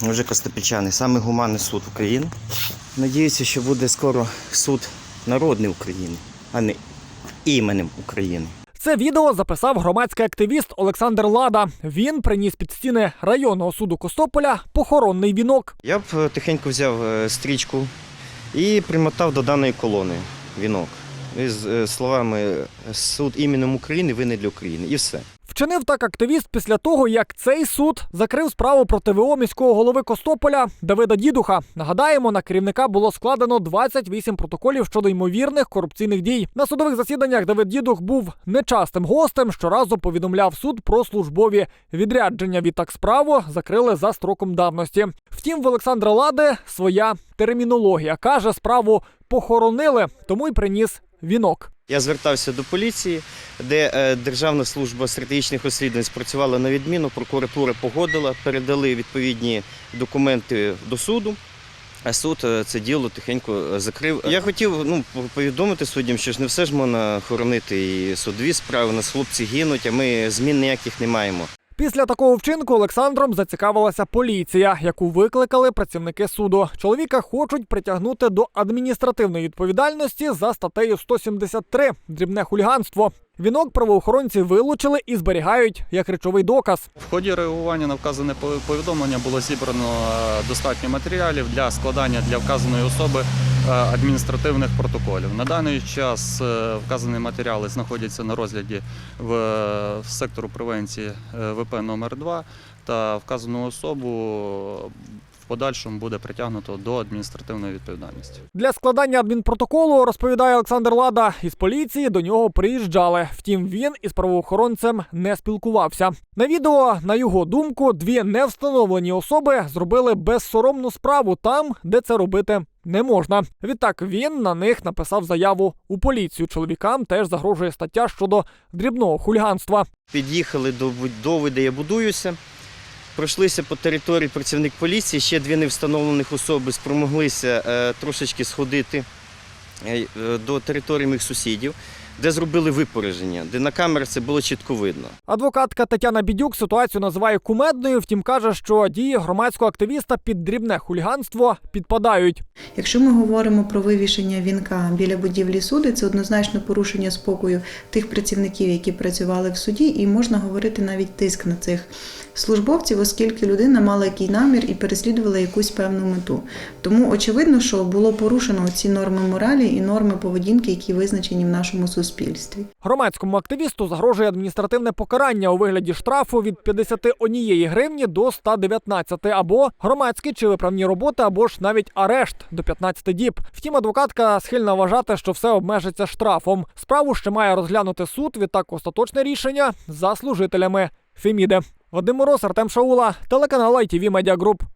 Вже Костопільчани, саме гуманний суд України. Надіюся, що буде скоро суд народний України, а не іменем України. Це відео записав громадський активіст Олександр Лада. Він приніс під стіни районного суду Костополя похоронний вінок. Я б е, тихенько взяв е, стрічку і примотав до даної колони вінок. Із е, словами суд іменем України, ви не для України. І все. Вчинив так активіст після того, як цей суд закрив справу проти ВО міського голови Костополя Давида Дідуха. Нагадаємо, на керівника було складено 28 протоколів щодо ймовірних корупційних дій. На судових засіданнях Давид Дідух був нечастим гостем. Щоразу повідомляв суд про службові відрядження. Відтак справу закрили за строком давності. Втім, в Олександра Лади своя термінологія каже, справу похоронили, тому й приніс вінок. Я звертався до поліції, де е, Державна служба стратегічних розслідувань спрацювала на відміну, прокуратура погодила, передали відповідні документи до суду. А суд е, це діло тихенько е, закрив. Я хотів ну, повідомити суддям, що ж не все ж можна хоронити і судові справи. У нас хлопці гинуть, а ми змін ніяких не маємо. Після такого вчинку Олександром зацікавилася поліція, яку викликали працівники суду. Чоловіка хочуть притягнути до адміністративної відповідальності за статтею 173 – дрібне хуліганство. Вінок правоохоронці вилучили і зберігають як речовий доказ. В ході реагування на вказане повідомлення було зібрано е, достатньо матеріалів для складання для вказаної особи адміністративних протоколів. На даний час е, вказані матеріали знаходяться на розгляді в, е, сектору превенції е, ВП номер 2 та вказану особу в подальшому буде притягнуто до адміністративної відповідальності. Для складання адмінпротоколу, розповідає Олександр Лада, із поліції до нього приїжджали. Втім, він із правоохоронцем не спілкувався. На відео, на його думку, дві невстановлені особи зробили безсоромну справу там, де це робити не можна. Відтак він на них написав заяву у поліцію. Чоловікам теж загрожує стаття щодо дрібного хуліганства. Під'їхали до будови, де я будуюся. Пройшлися по території працівник поліції, ще дві невстановлених особи спромоглися е, трошечки сходити до території моїх сусідів, де зробили випорядження, де на камерах це було чітко видно. Адвокатка Тетяна Бідюк ситуацію називає кумедною, втім каже, що дії громадського активіста під дрібне хуліганство підпадають. Якщо ми говоримо про вивішення вінка біля будівлі суду, це однозначно порушення спокою тих працівників, які працювали в суді, і можна говорити навіть тиск на цих службовців, оскільки людина мала який намір і переслідувала якусь певну мету. Тому очевидно, що було порушено ці норми моралі і норми поведінки, які визначені в нашому суспільстві. Громадському активісту загрожує адміністративне покарання у вигляді штрафу від 51 гривні до 119 або громадські чи виправні роботи, або ж навіть арешт до 15 діб. Втім, адвокатка схильна вважати, що все обмежиться штрафом. Справу ще має розглянути суд. Відтак остаточне рішення за служителями Феміди. Вадим Мороз, Артем Шаула, телеканал ITV Media Group.